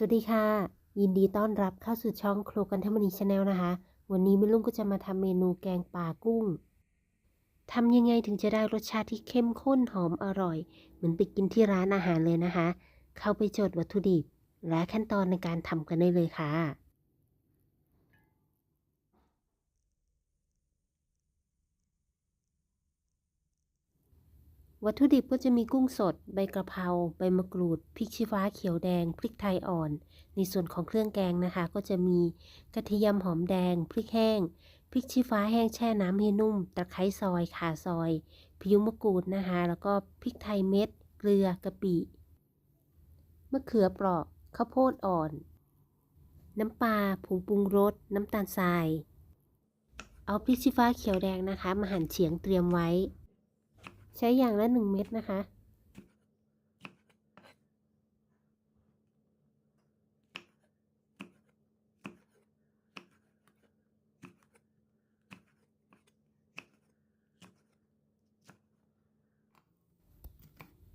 สวัสดีค่ะ ยินดีต้อนรับเข้าสู่ช่องครัวกันทมณีชาแนลนะคะ วันนี้แม่ลุงก็จะมาทำเมนูแกงป่ากุ้งทำยังไงถึงจะได้รสชาติที่เข้มข้นหอมอร่อย เหมือนไปกินที่ร้านอาหารเลยนะคะ เข้าไปจดวัตถุดิบ และขั้นตอนในการทำกันได้เลยค่ะ วัตถุดิบก็จะมีกุ้งสด ใบกระเพรา ใบมะกรูด พริกชี้ฟ้าเขียวแดง พริกไทยอ่อน ในส่วนของเครื่องแกงนะคะ ก็จะมีกระเทียมหอมแดง พริกแห้ง พริกชี้ฟ้าแห้งแช่น้ำให้นุ่ม ตะไคร้ซอย ข่าซอย ผิวมะกรูดนะคะ แล้วก็พริกไทยเม็ด เกลือกะปิ มะเขือเปราะ ข้าวโพดอ่อน น้ำปลา ผงปรุงรส น้ำตาลทราย เอาพริกชี้ฟ้าเขียวแดงนะคะ มาหั่นเฉียงเตรียมไว้ ใช้อย่างละหนึ่งเม็ดนะคะ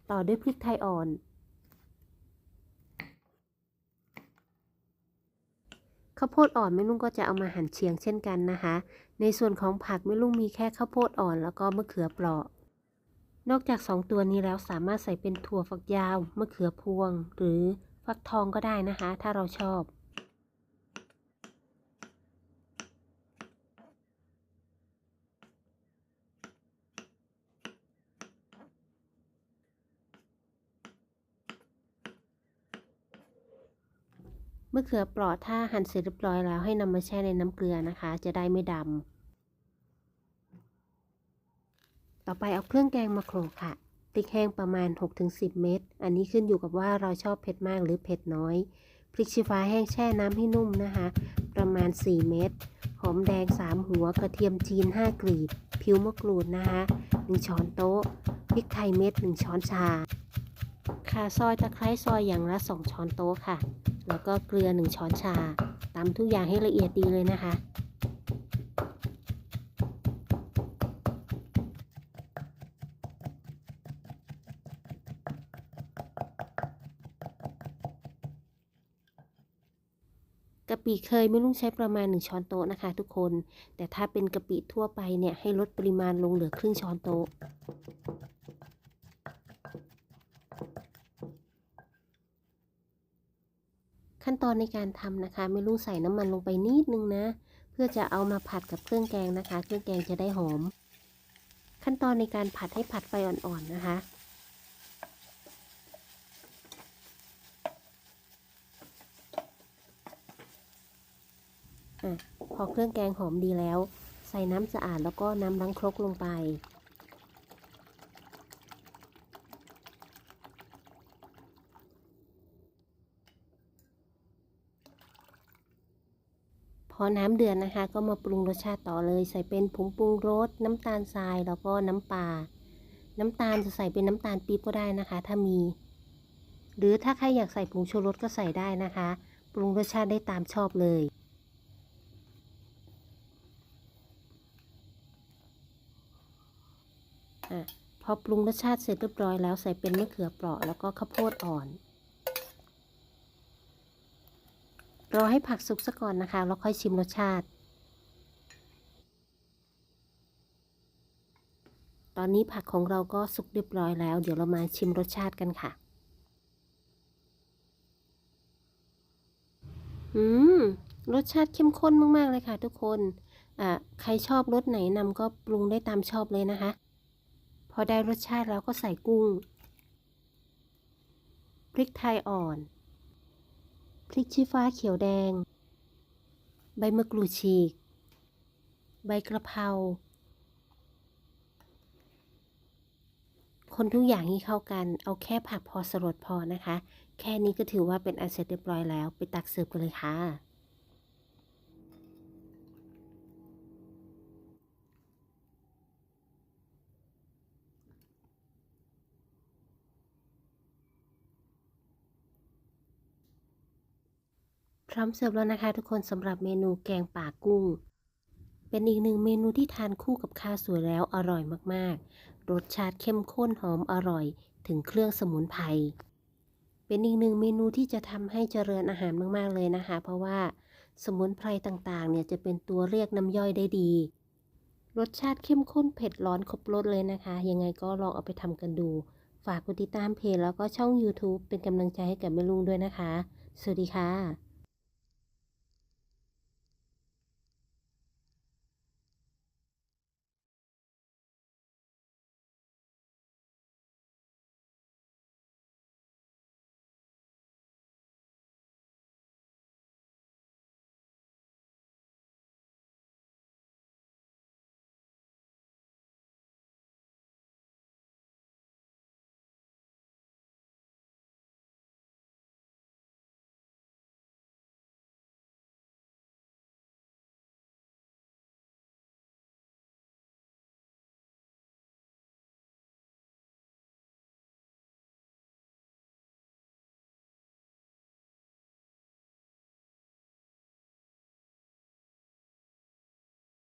ต่อด้วยพริกไทยอ่อนข้าวโพดอ่อนแม่ลุงก็จะเอามาหั่นเฉียงเช่นกันนะคะ ในส่วนของผักแม่ลุงมีแค่ข้าวโพดอ่อนแล้วก็มะเขือเปราะ นอกจาก 2 ตัวนี้แล้วสามารถใส่เป็นถั่วฝักยาวมะเขือพวง หรือฟักทองก็ได้นะคะ ถ้าเราชอบ มะเขือปราะถ้าหั่นเสร็จเรียบร้อยแล้วให้นำมาแช่ในน้ำเกลือนะคะ จะได้ไม่ดำ ต่อไปเอาเครื่องแกงมาโขลกค่ะ พริกแห้งประมาณ 6-10 เม็ด อันนี้ขึ้นอยู่กับว่าเราชอบเผ็ดมากหรือเผ็ดน้อย พริกชี้ฟ้าแห้งแช่น้ำให้นุ่มนะคะ ประมาณ 4 เม็ด หอมแดง 3 หัว กระเทียมจีน 5 กลีบ ผิวมะกรูดนะคะ1ช้อนโต๊ะ พริกไทยเม็ด 1 ช้อนชาข่าซอยตะไคร้ซอยอย่างละ 2 ช้อนโต๊ะค่ะ แล้วก็เกลือ 1 ช้อนชาตำทุกอย่างให้ละเอียดดีเลยนะคะะปิเคยไม่ลุงใช้ประมาณ 1 ช้อนโต๊ะนะคะ ทุกคน แต่ถ้าเป็นกะปิทั่วไปเนี่ยให้ลดปริมาณลงเหลือครึ่งช้อนโต๊ะ ขั้นตอนในการทำนะคะไม่ลุงใส่น้ำมันลงไปนิดนึงนะ เพื่อจะเอามาผัดกับเครื่องแกงนะคะ เครื่องแกงจะได้หอม ขั้นตอนในการผัดให้ผัดไฟอ่อนๆนะคะ อะพอเครื่องแกงหอมดีแล้ว ใส่น้ำสะอาดแล้วก็น้ำล้างครกลงไป พอน้ำเดือดนนะคะ ก็มาปรุงรสชาติต่อเลย ใส่เป็นผงปรุงรสน้ำตาลทรายแล้วก็น้ำปลาน้ำตาลจะใส่เป็นน้ำตาลปี๊บก็ได้นะคะ ถ้ามี หรือถ้าใครอยากใส่ผงชูรสก็ใส่ได้นะคะ ปรุงรสชาติได้ตามชอบเลย อะพอปรุงรสชาติเสร็จเรียบร้อยแล้วใส่เป็นมะเขือเปราะแล้วก็ข้าวโพดอ่อนรอให้ผักสุกซะก่อนนะคะแล้วค่อยชิมรสชาติ ตอนนี้ผักของเราก็สุกเรียบร้อยแล้ว เดี๋ยวเรามาชิมรสชาติกันค่ะ อืม รสชาติเข้มข้นมาก ๆ เลยค่ะทุกคน อ่าใครชอบรสไหนนำก็ปรุงได้ตามชอบเลยนะคะ พอได้รสชาติแล้วก็ใส่กุ้ง พริกไทยอ่อน พริกชี้ฟ้าเขียวแดง ใบมะกรูดฉีก ใบกระเพรา คนทุกอย่างให้เข้ากัน เอาแค่ผักพอสลดพอนะคะ แค่นี้ก็ถือว่าเป็นอันเสร็จเรียบร้อยแล้ว ไปตักเสิร์ฟกันเลยค่ะ พร้อมเสิร์ฟแล้วนะคะทุกคนสำหรับเมนูแกงป่ากุ้ง เป็นอีกหนึ่งเมนูที่ทานคู่กับข้าวสวยแล้วอร่อยมากๆ รสชาติเข้มข้นหอมอร่อย ถึงเครื่องสมุนไพร เป็นอีกหนึ่งเมนูที่จะทำให้เจริญอาหารมากๆเลยนะคะ เพราะว่าสมุนไพรต่างๆ เนี่ยจะเป็นตัวเรียกน้ำย่อยได้ดี รสชาติเข้มข้นเผ็ดร้อนครบรสเลยนะคะ ยังไงก็ลองเอาไปทำกันดู ฝากกดติดตามเพจแล้วก็ช่อง YouTube เป็นกำลังใจให้กับแม่ลุงด้วยนะคะ สวัสดีค่ะ